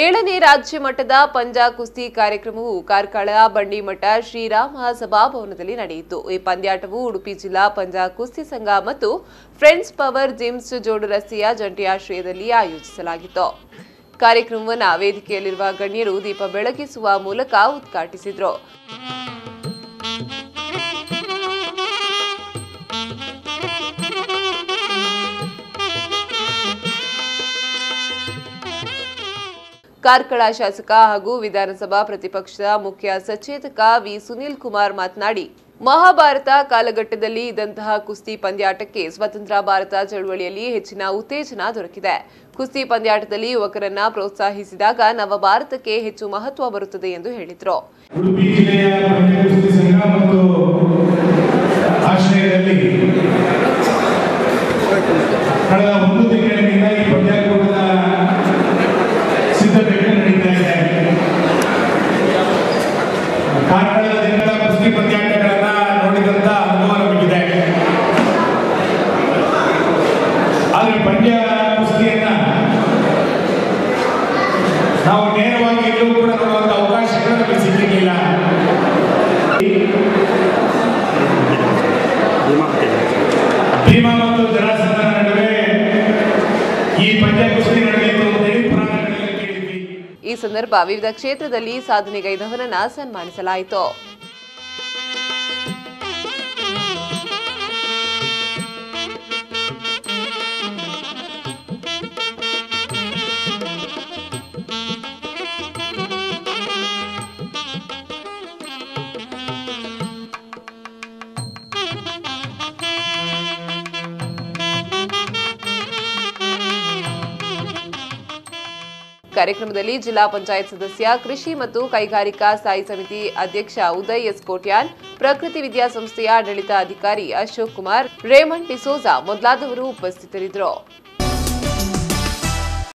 ಏಳನೇ ರಾಜ್ಯ ಮಟ್ಟದ ಪಂಜಾ ಕುಸ್ತಿ ಕಾರ್ಯಕ್ರಮವು ಕಾರ್ಕಳ, ಬಂಡಿಮಠ, ಶ್ರೀರಾಮ ಸಭಾಭವನದಲ್ಲಿ ನಡೆಯಿತು. ಈ ಪಂದ್ಯಾಟವು ಉಡುಪಿ ಜಿಲ್ಲಾ ಪಂಜಾ ಕುಸ್ತಿ ಸಂಘ ಮತ್ತು ಫ್ರೆಂಡ್ಸ್ ಪವರ್ ಜಿಮ್ಸ್ ಜೋಡು ರಸ್ತೆಯ ಜಂಟಿ ಆಶ್ರಯದಲ್ಲಿ ಆಯೋಜಿಸಲಾಗಿತ್ತು. ಕಾರ್ಯಕ್ರಮವನ್ನು ವೇದಿಕೆಯಲ್ಲಿರುವ ಗಣ್ಯರು ದೀಪ ಬೆಳಗಿಸುವ ಮೂಲಕ ಉದ್ಘಾಟಿಸಿದರು. ಕಾರ್ಕಳ ಶಾಸಕ ಹಾಗೂ ವಿಧಾನಸಭಾ ಪ್ರತಿಪಕ್ಷದ ಮುಖ್ಯ ಸಚೇತಕ ವಿ ಸುನೀಲ್ ಕುಮಾರ್ ಮಾತನಾಡಿ, ಮಹಾಭಾರತ ಕಾಲಘಟ್ಟದಲ್ಲಿ ಇದ್ದಂತಹ ಕುಸ್ತಿ ಪಂದ್ಯಾಟಕ್ಕೆ ಸ್ವತಂತ್ರ ಭಾರತ ಚಳವಳಿಯಲ್ಲಿ ಹೆಚ್ಚಿನ ಉತ್ತೇಜನ ದೊರಕಿದೆ. ಕುಸ್ತಿ ಪಂದ್ಯಾಟದಲ್ಲಿ ಯುವಕರನ್ನ ಪ್ರೋತ್ಸಾಹಿಸಿದಾಗ ನವ ಭಾರತಕ್ಕೆ ಹೆಚ್ಚು ಮಹತ್ವ ಬರುತ್ತದೆ ಎಂದು ಹೇಳಿದರು. ನಾವು ನೇರವಾಗಿ ಎಲ್ಲೂ ಕೂಡ ನೋಡುವಂತ ಅವಕಾಶಗಳು ನಮಗೆ ಸಿಕ್ಕಿರಲಿಲ್ಲ ಭೀಮಾ ಮತ್ತು ಜರಾಸಂಧನ ನಡುವೆ ಈ ಪಂದ್ಯ ಕುಸ್ತಿ ನಡೆಯಿತು ಅಂತೇಳಿ ಪುರಾಣಗಳಲ್ಲಿ ಕೇಳಿದ್ವಿ. ಈ ಸಂದರ್ಭ ವಿವಿಧ ಕ್ಷೇತ್ರದಲ್ಲಿ ಸಾಧನೆಗೈದವರನ್ನ ಸನ್ಮಾನಿಸಲಾಯಿತು. ಕಾರ್ಯಕ್ರಮದಲ್ಲಿ ಜಿಲ್ಲಾ ಪಂಚಾಯತ್ ಸದಸ್ಯ, ಕೃಷಿ ಮತ್ತು ಕೈಗಾರಿಕಾ ಸ್ಥಾಯಿ ಸಮಿತಿ ಅಧ್ಯಕ್ಷ ಉದಯ್ ಎಸ್ ಕೋಟ್ಯಾನ್, ಪ್ರಕೃತಿ ವಿದ್ಯಾಸಂಸ್ಥೆಯ ಆಡಳಿತ ಅಧಿಕಾರಿ ಅಶೋಕ್ ಕುಮಾರ್ ರೇಮಂಡ್ ಡಿಸೋಜಾ ಮೊದಲಾದವರು ಉಪಸ್ಥಿತರಿದ್ದರು.